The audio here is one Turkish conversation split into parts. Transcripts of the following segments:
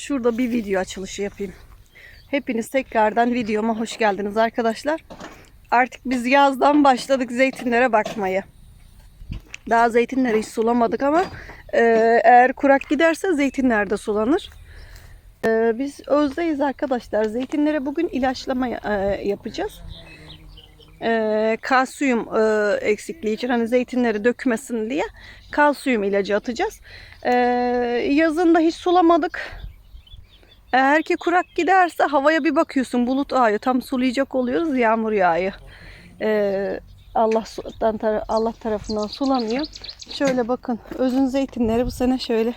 Şurada bir video açılışı yapayım. Hepiniz tekrardan videoma hoş geldiniz arkadaşlar. Artık biz yazdan başladık zeytinlere bakmaya. Daha zeytinleri hiç sulamadık ama e, eğer kurak giderse zeytinler de sulanır. E, biz özdeyiz arkadaşlar. Zeytinlere bugün ilaçlama e, yapacağız. E, kalsiyum e, eksikliği için hani zeytinleri dökmesin diye kalsiyum ilacı atacağız. E, yazın da hiç sulamadık. Eğer ki kurak giderse havaya bir bakıyorsun bulut ağıyor. Tam sulayacak oluyoruz yağmur yağıyor. Ee, Allah Allah tarafından sulanıyor. Şöyle bakın özün zeytinleri bu sene şöyle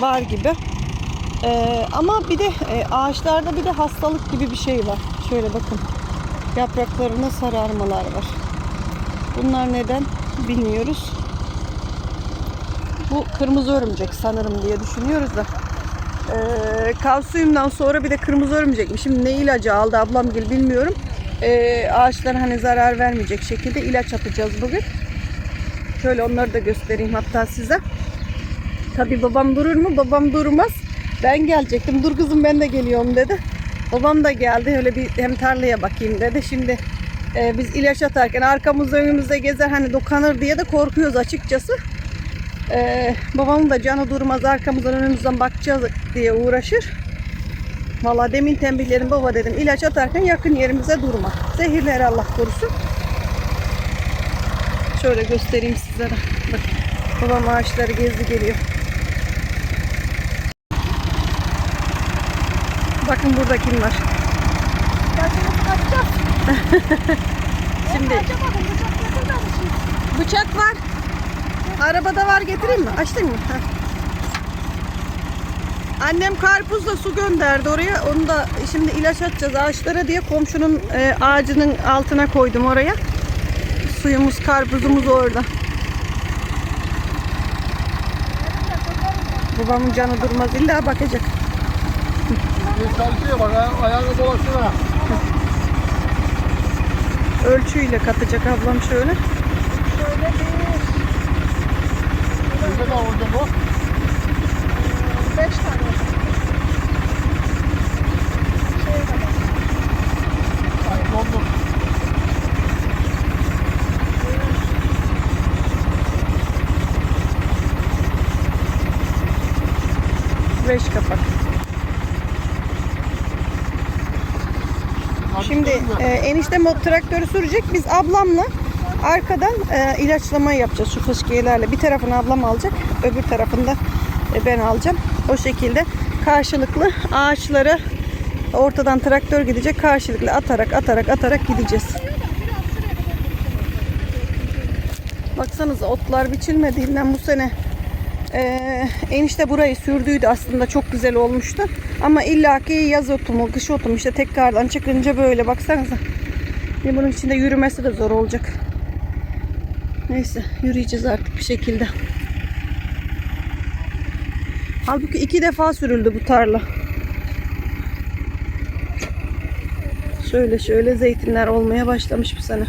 var gibi. Ee, ama bir de e, ağaçlarda bir de hastalık gibi bir şey var. Şöyle bakın yapraklarında sararmalar var. Bunlar neden bilmiyoruz. Bu kırmızı örümcek sanırım diye düşünüyoruz da. Ee, kalsiyumdan sonra bir de kırmızı örümcekmiş. Şimdi ne ilacı aldı ablam gibi bilmiyorum. Ee, ağaçlara hani zarar vermeyecek şekilde ilaç atacağız bugün. Şöyle onları da göstereyim hatta size. Tabi babam durur mu? Babam durmaz. Ben gelecektim. Dur kızım ben de geliyorum dedi. Babam da geldi. Öyle bir hem tarlaya bakayım dedi. Şimdi e, biz ilaç atarken arkamızda önümüzde gezer hani dokanır diye de korkuyoruz açıkçası. Ee, babamın da canı durmaz arkamızdan önümüzden bakacağız diye uğraşır. Valla demin tembihlerim baba dedim ilaç atarken yakın yerimize durma. Zehirler Allah korusun. Şöyle göstereyim sizlere. Bak, babam ağaçları gezdi geliyor. Bakın burada kim var. Şimdi bıçak var. Arabada var getireyim mi? Açtın mı? Heh. Annem karpuzla su gönderdi oraya. Onu da şimdi ilaç atacağız ağaçlara diye komşunun e, ağacının altına koydum oraya. Suyumuz, karpuzumuz orada. Babamın canı durmaz illa bakacak. Çalışıyor bak ay- ayağını dolaştır ha. Ölçüyle katacak ablam şöyle. Bizde de hocam o. 5 tane. Şey kadar. Ay dondum. Beş kapak. Şimdi e, ya. eniştem o traktörü sürecek. Biz ablamla arkadan e, ilaçlama yapacağız şu fıskiyelerle. Bir tarafını ablam alacak. Öbür tarafında e, ben alacağım. O şekilde karşılıklı ağaçları ortadan traktör gidecek. Karşılıklı atarak atarak atarak gideceğiz. Baksanıza otlar biçilmediğinden bu sene e, enişte burayı sürdüydü aslında çok güzel olmuştu. Ama illaki yaz otu mu kış otu mu işte tekrardan çıkınca böyle baksanıza. Bunun içinde yürümesi de zor olacak. Neyse yürüyeceğiz artık bir şekilde. Halbuki iki defa sürüldü bu tarla. Şöyle şöyle zeytinler olmaya başlamış bu sene.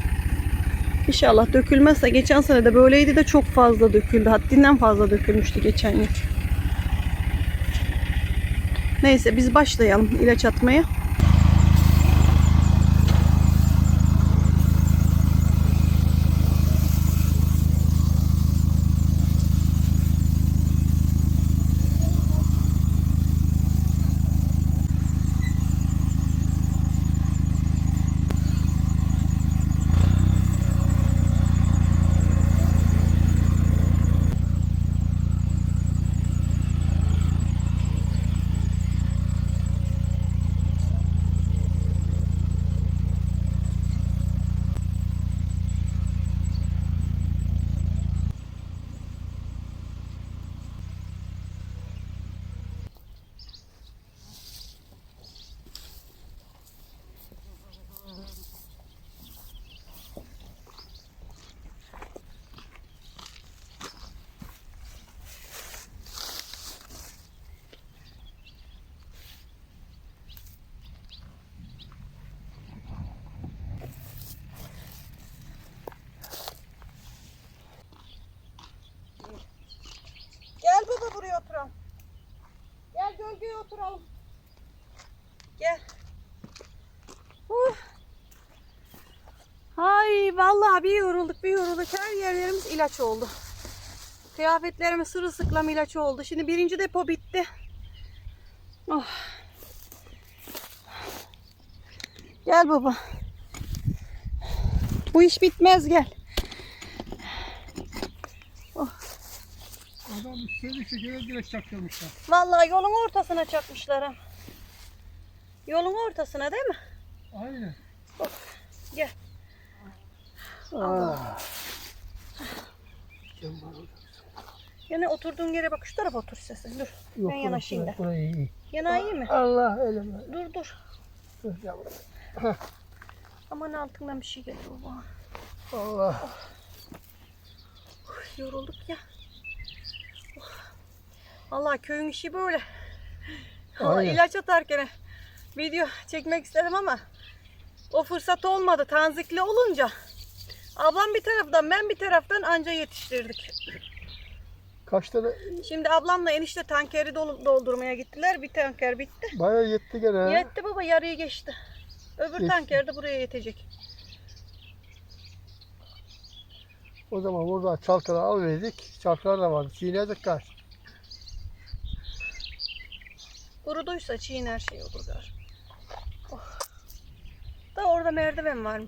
İnşallah dökülmezse geçen sene de böyleydi de çok fazla döküldü. Haddinden fazla dökülmüştü geçen yıl. Neyse biz başlayalım ilaç atmaya. Gölgeye oturalım. Gel. Uh. Ay vallahi bir yorulduk bir yorulduk. Her yerlerimiz ilaç oldu. Kıyafetlerimiz sırılsıklam ilaç oldu. Şimdi birinci depo bitti. Oh. Gel baba. Bu iş bitmez gel. Direkt çaktırmışlar. Vallahi yolun ortasına çakmışlar ha. Yolun ortasına değil mi? Aynen. Gel. Ah. Yine oturduğun yere bak şu tarafa otur istersen. Dur. Yok, ben yanaşayım da. Burayı iyi. Yanayım mı? Allah elime. Dur dur. Dur yavrum. Aman altından bir şey geldi baba. Allah. Uf, yorulduk ya. Allah köyün işi böyle. Allah ilaç atarken video çekmek istedim ama o fırsat olmadı. Tanzikli olunca ablam bir taraftan ben bir taraftan anca yetiştirdik. Kaç tane Şimdi ablamla enişte tankeri doldurmaya gittiler. Bir tanker bitti. bayağı yetti gene. Yetti baba yarıyı geçti. Öbür Geçti. tanker de buraya yetecek. O zaman burada çalkaları al verdik. Çalkalar da vardı. Çiğnedik kaç. Kuruduysa çiğin her şey olur der. Oh. Da orada merdiven var mı?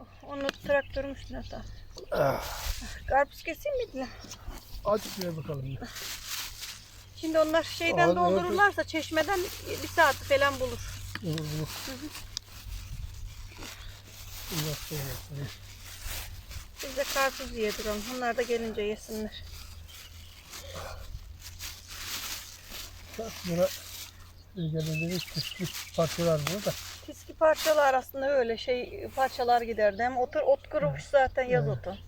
Oh, onu traktörün üstüne atar. Ah. Karpuz keseyim mi Dilan? Azıcık ver bakalım. ya. Şimdi onlar şeyden Abi, doldururlarsa çeşmeden bir saat falan bulur. Dur. Allah söylesin. Biz de karpuz yediralım. Onlar da gelince yesinler. Bak bura Ülkelerinde küçük parçalar burada. Fiski parçalar aslında öyle şey parçalar giderdi. Hem otur ot kurumuş zaten yaz Evet. otu.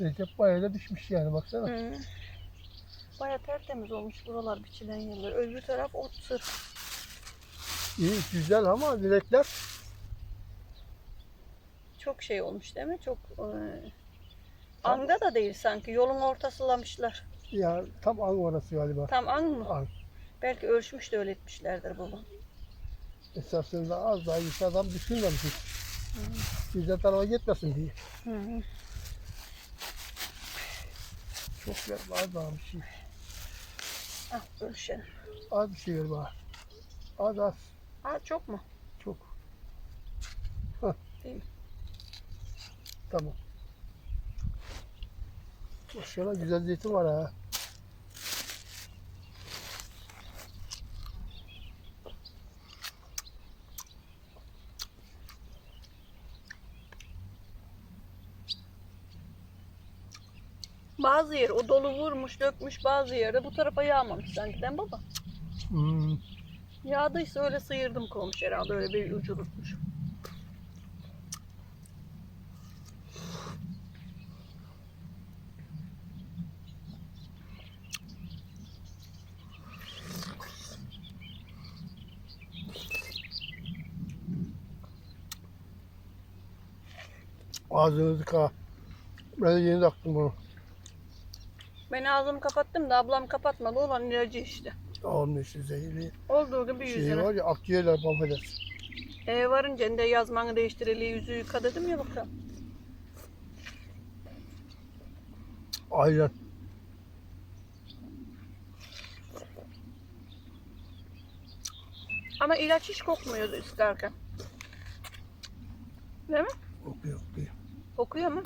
Recep bayağı da düşmüş yani baksana. Hı. Baya tertemiz olmuş buralar biçilen yerler. Öbür taraf ot sırf. İyi güzel ama direkler Çok şey olmuş değil mi? Çok e, anga da değil sanki. Yolun ortasılamışlar. Ya tam an orası galiba. Tam ang mı? An. Belki ölçmüş de öyle etmişlerdir baba. Esasında az daha iyi adam düşünmemiş. Bizden tarafa gitmesin diye. Hı hı. Çok ver az daha bir şey. Ah ölçelim. Az bir şey bana. Az az. Ha çok mu? Çok. Hah. Değil mi? Tamam. Maşallah güzel zeytin var ha. Bazı yer o dolu vurmuş, dökmüş bazı yerde bu tarafa yağmamış sanki değil mi baba? Hmm. Yağdıysa öyle sıyırdım komş herhalde öyle bir ucu tutmuş. Ağzını tıka. Ben yeni taktım bunu. Ben ağzımı kapattım da ablam kapatmadı olan ilacı işte. İşte zehirli. Olduğu gibi Şey yüzüne. var ya akciğerler mahveder. Eve varınca de yazmanı değiştireli yüzü yıka dedim ya bakalım. Ayran. Ama ilaç hiç kokmuyordu isterken. Değil mi? Okuyor okuyor. Kokuyor mu?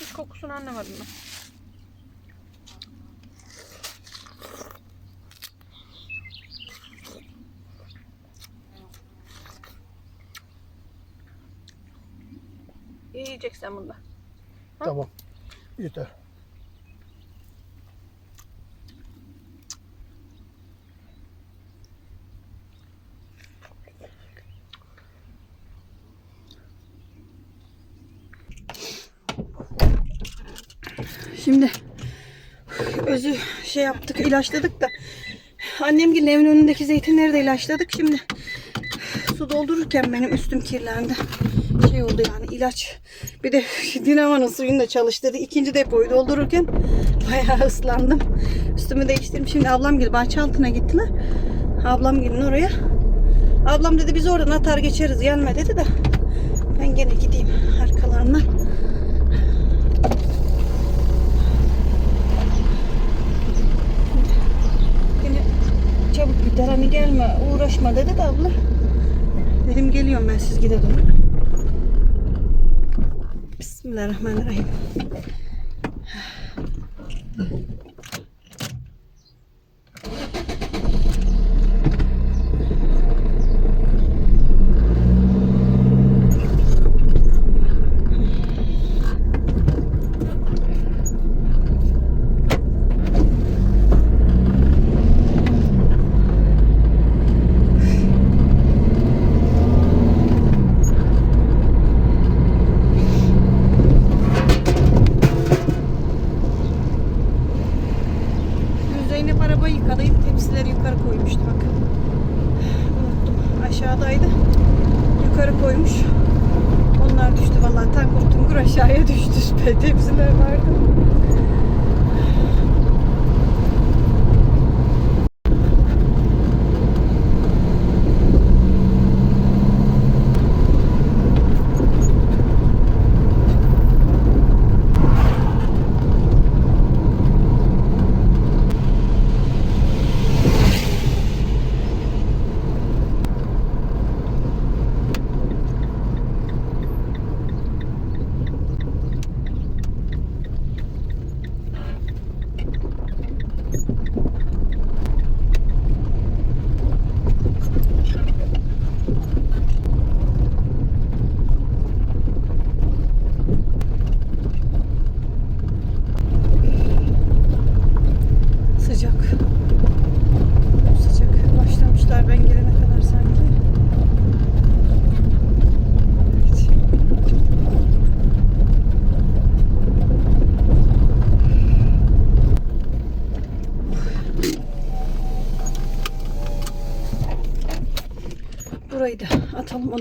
Hiç kokusunu anlamadım ben. Yiyeceksen bunda. Ha? Tamam. Yeter. Şimdi özü şey yaptık, ilaçladık da annemgilin evin önündeki zeytinleri de ilaçladık. Şimdi su doldururken benim üstüm kirlendi. şey oldu yani ilaç. Bir de dinamanın suyunu da çalıştırdı. İkinci depoyu doldururken bayağı ıslandım. Üstümü değiştirdim. Şimdi ablam gibi bahçe altına gittiler. Ablam gelin oraya. Ablam dedi biz oradan atar geçeriz gelme dedi de. Ben gene gideyim arkalarından. Yine çabuk biter hani gelme uğraşma dedi de abla. Dedim geliyorum ben siz gide durun. Bismillahirrahmanirrahim.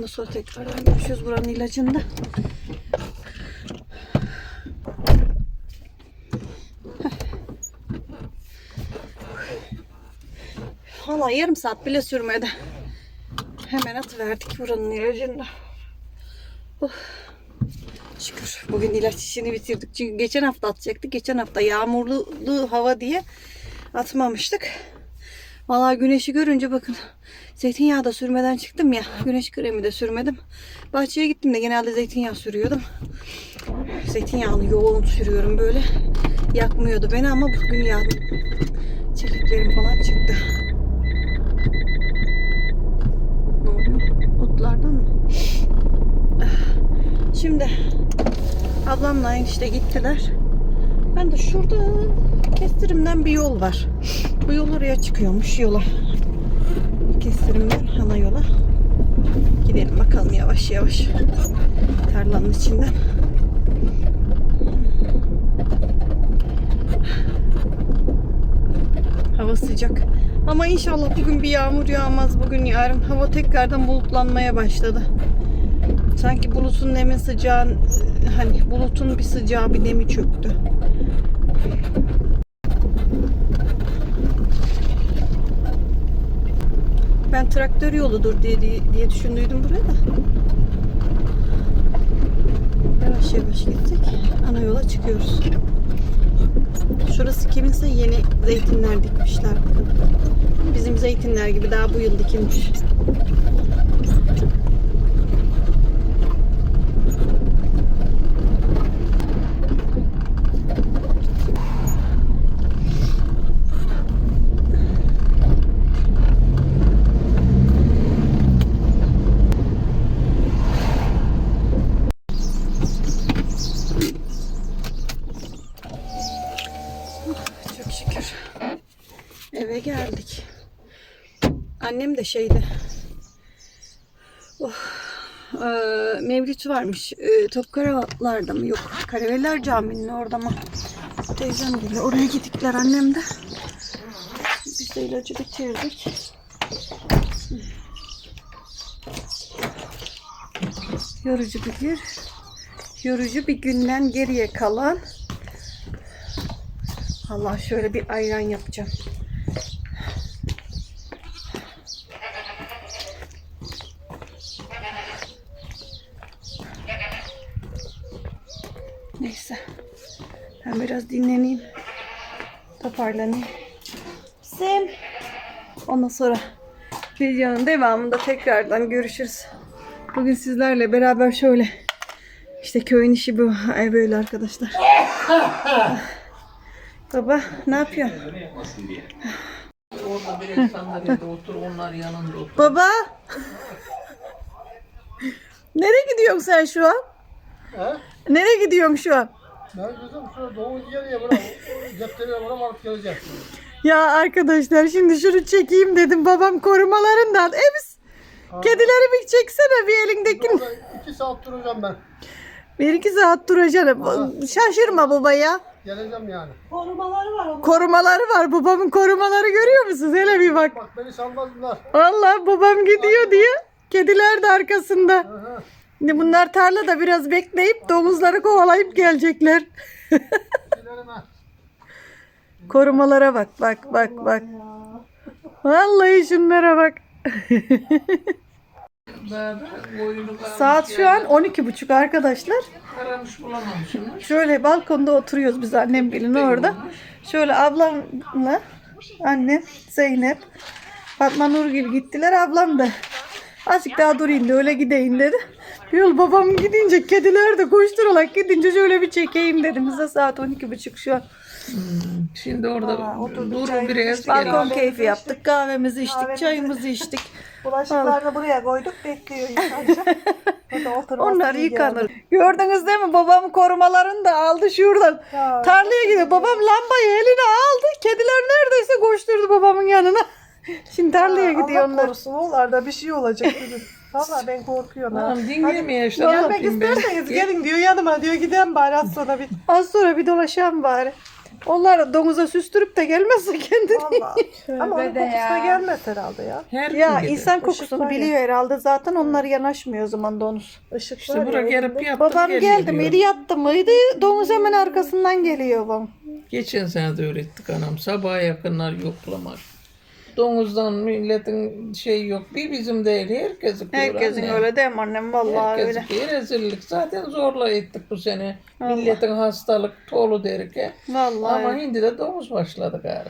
Ondan sonra tekrar görüşürüz buranın ilacında. Valla yarım saat bile sürmedi. Hemen atıverdik buranın ilacını. Oh. Şükür bugün ilaç işini bitirdik. Çünkü geçen hafta atacaktık. Geçen hafta yağmurlu hava diye atmamıştık. Valla güneşi görünce bakın zeytinyağı da sürmeden çıktım ya. Güneş kremi de sürmedim. Bahçeye gittim de genelde zeytinyağı sürüyordum. Zeytinyağını yoğun sürüyorum böyle. Yakmıyordu beni ama bugün yağdı. Çeliklerim falan çıktı. Ne oluyor? Otlardan mı? Şimdi ablamla işte gittiler. Ben de şurada kestirimden bir yol var. Bu yol oraya çıkıyormuş yola. Kestirimden ana yola. Gidelim bakalım yavaş yavaş. Tarlanın içinden. Hava sıcak. Ama inşallah bugün bir yağmur yağmaz. Bugün yarın hava tekrardan bulutlanmaya başladı. Sanki bulutun nemi sıcağı hani bulutun bir sıcağı bir nemi çöktü. Ben traktör yoludur diye diye, düşündüydüm buraya da. Yavaş yavaş gittik. Ana yola çıkıyoruz. Şurası kiminse yeni zeytinler dikmişler. Bizim zeytinler gibi daha bu yıl dikilmiş. Çok şükür. Eve geldik. Annem de şeydi. Oh, e, mevlüt varmış. E, Topkaralar'da mı? Yok. Karaveller Camii'nin orada mı? Teyzem geliyor. Oraya gittikler annem de. Biz de ilacı bitirdik. Yorucu bir gün. Yorucu bir günden geriye kalan. Allah şöyle bir ayran yapacağım. Neyse. Ben biraz dinleneyim. Toparlanayım. Sim. Ondan sonra videonun devamında tekrardan görüşürüz. Bugün sizlerle beraber şöyle işte köyün işi bu ay böyle arkadaşlar. Baba ne yapıyorsun? Orada bir sandalyede otur, onlar yanında otur. Baba. Nereye gidiyorsun sen şu an? Nereye gidiyorsun şu an? Ben kızım şurada domuz yer ya bırak. Ceplerine bırak alıp geleceğim. Ya arkadaşlar şimdi şunu çekeyim dedim babam korumalarından. Ems kedileri bir çeksene bir elindekini. Orada iki saat duracağım ben. Bir iki saat duracaksın. Şaşırma baba ya. Geleceğim yani. Korumaları var onun. Korumaları var. Babamın korumaları görüyor musunuz? Hele bir bak. Bak beni salmazlar. Vallahi babam gidiyor diye. Kediler de arkasında. Hı hı. Şimdi bunlar tarlada biraz bekleyip domuzları kovalayıp gelecekler. Korumalara bak bak bak bak. Vallahi şunlara bak. Saat şu an 12.30 arkadaşlar. Şöyle balkonda oturuyoruz biz annem gelin orada. Şöyle ablamla annem Zeynep Fatma Nurgül gittiler. Ablam da azıcık daha durayım da öyle gideyim dedi. Yol babam gidince kediler de koşturarak gidince şöyle bir çekeyim dedim. Bize saat 12.30 şu an. Şimdi orada dur biraz Balkon gel. keyfi yaptık. Kahvemizi içtik, çayımızı içtik. Bulaşıklarını buraya koyduk bekliyor. Burada oturması Onlar iyi yıkanır. geldi. Gördünüz değil mi? Babam korumalarını da aldı şuradan. Ya, Tarlaya gidiyor. Babam lambayı eline aldı. Kediler neredeyse koşturdu babamın yanına. Şimdi tarlaya gidiyor Allah onlar. korusun onlarda bir şey olacak dedim. Valla ben korkuyorum. ha. Tamam dinlemeye işte ne Gelmek yapayım ben? isterseniz gelin diyor yanıma diyor gidelim bari az sonra bir. Az sonra bir dolaşalım bari. Onlar da domuza süstürüp de gelmezse kendini. Valla. Ama onun kokusuna gelmez herhalde ya. Her Ya gün insan gider. kokusunu var ya. biliyor herhalde. Zaten onlar yanaşmıyor o zaman domuz. Işık İşte var ya. yarıp elinde. yaptık Babam geldi diyor. miydi yattı mıydı domuz hemen arkasından geliyor babam. Geçen sene de öğrettik anam. Sabaha yakınlar yoklamak. Domuzdan milletin şey yok. Bir bizim değil herkesin. Herkesin öyle değil mi annem? Vallahi öyle. Herkesin rezillik. Zaten zorla ettik bu sene. Milletin hastalık tolu derken. Vallahi Ama hindi de domuz başladı gari.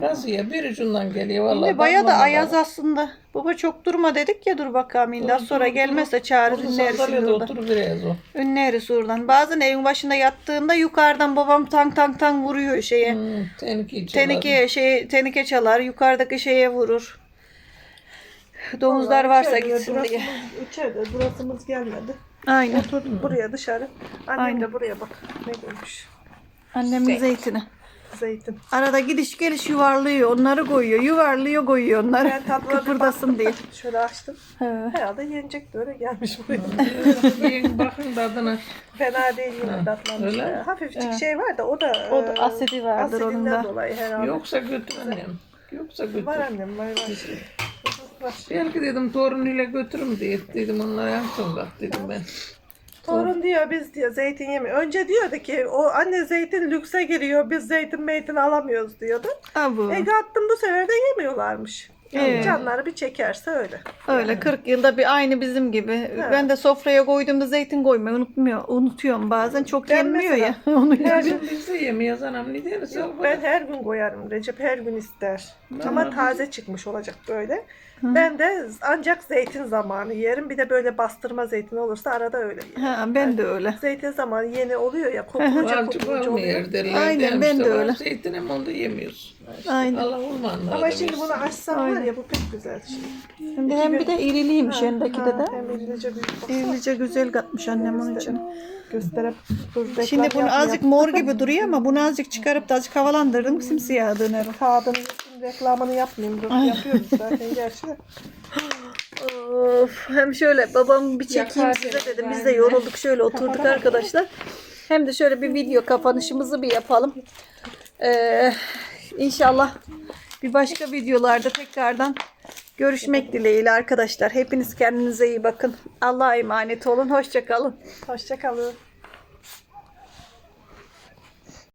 Gazıya bir ucundan geliyor vallahi. Şimdi baya da damlama ayaz var. aslında. Baba çok durma dedik ya dur bakalım. Az sonra gelmezse çağırır ünleriz sandalyede şuradan. otur biraz o. Ünleriz oradan. Bazen evin başında yattığında yukarıdan babam tang tang tang vuruyor şeye. Hmm, tenike çalar. Tenike şey tenike çalar. Yukarıdaki şeye vurur. Domuzlar Vallahi varsa içeride, gitsin diye. İçeride burasımız gelmedi. Aynen. Oturduk buraya dışarı. Annem Aynen. de buraya bak. Ne görmüş. Annemin zeytini. Zeytin. Arada gidiş geliş yuvarlıyor. Onları koyuyor. Yuvarlıyor koyuyor onları. Ben tatlılarına Kıpırdasın diye. Şöyle açtım. He. Herhalde yenecekti öyle gelmiş buraya. Yiyin bakın tadına. Fena değil yine tatlanmış. öyle mi? Hafifçik şey var da o da, O da e, asidi vardır onun asidinden da. dolayı herhalde. Yoksa götür annem. Yoksa götür. Var annem var var. var. Belki dedim torunuyla götürüm diye dedim onlara en son bak dedim ben. Torun diyor biz diyor zeytin yemiyor. Önce diyordu ki o anne zeytin lükse giriyor biz zeytin meytin alamıyoruz diyordu. Ha bu. E attım bu sefer de yemiyorlarmış. Yani Evet. Canları bir çekerse öyle. Öyle 40 yılda bir aynı bizim gibi. Ben de sofraya koyduğumda zeytin koymayı unutmuyor. Unutuyorum bazen. Çok Ben yenmiyor ya. mesela- Onu Her Biz, gün, biz de yemiyoruz anam ne yok, ben her gün koyarım. Recep her gün ister. Ama taze çıkmış olacak böyle. Ben de ancak zeytin zamanı yerim. Bir de böyle bastırma zeytin olursa arada öyle yerim. Ha, ben de öyle. Zeytin zamanı yeni oluyor ya Balcı kopunca oluyor. derler. Aynen, ben de "Var öyle." Zeytin hem onu da yemiyoruz. Aynen. Allah olmanlar. Ama şimdi bunu açsam var ya bu pek güzel şey. Şimdi hem bir de iriliymiş endeki de de. Hem irice büyük. İrilice güzel katmış annem onun için. Gösterip dur Şimdi bunu azıcık mor gibi duruyor ama bunu azıcık çıkarıp da azıcık havalandırdım simsiyah döner. Kağıdını reklamını yapmayayım. Dur, yapıyoruz zaten gerçi. de. Of, hem şöyle babamı bir çekeyim size dedim. Biz de yorulduk şöyle oturduk arkadaşlar. Hem de şöyle bir video kapanışımızı bir yapalım. Ee, inşallah bir başka videolarda tekrardan Görüşmek dileğiyle arkadaşlar. Hepiniz kendinize iyi bakın. Allah'a emanet olun. Hoşça kalın. Hoşçakalın.